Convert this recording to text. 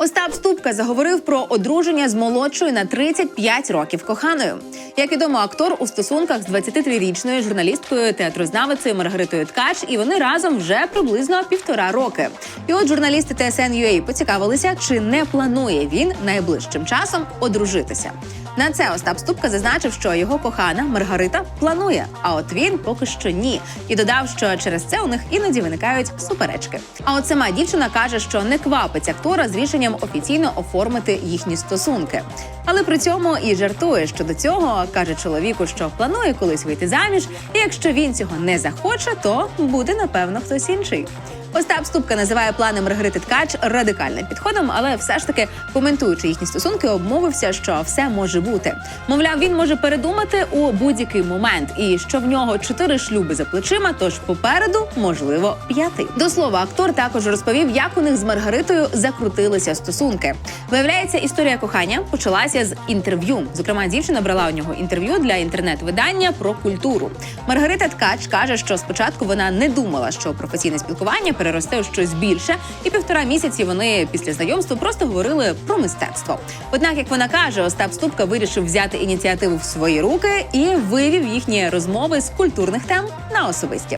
Остап Ступка заговорив про одруження з молодшою на 35 років коханою. Як відомо, актор у стосунках з 23-річною журналісткою театрознавицею Маргаритою Ткач, і вони разом вже приблизно півтора роки. І от журналісти TSN.ua поцікавилися, чи не планує він найближчим часом одружитися. На це Остап Ступка зазначив, що його кохана Маргарита планує, а от він поки що ні. І додав, що через це у них іноді виникають суперечки. А от сама дівчина каже, що не квапить актора з рішенням офіційно оформити їхні стосунки. Але при цьому і жартує щодо цього, каже чоловіку, що планує колись вийти заміж, і якщо він цього не захоче, то буде напевно хтось інший. Остап Ступка називає плани Маргарити Ткач радикальним підходом, але все ж таки, коментуючи їхні стосунки, обмовився, що все може бути. Мовляв, він може передумати у будь-який момент, і що в нього чотири шлюби за плечима, тож попереду можливо п'ятий. До слова, актор також розповів, як у них з Маргаритою закрутилися стосунки. Виявляється, історія кохання почалася з інтерв'ю. Зокрема, дівчина брала у нього інтерв'ю для інтернет-видання про культуру. Маргарита Ткач каже, що спочатку вона не думала, що професійне спілкування переросте у щось більше, і півтора місяці вони після знайомства просто говорили про мистецтво. Однак, як вона каже, Остап Ступка вирішив взяти ініціативу в свої руки і вивів їхні розмови з культурних тем на особисті.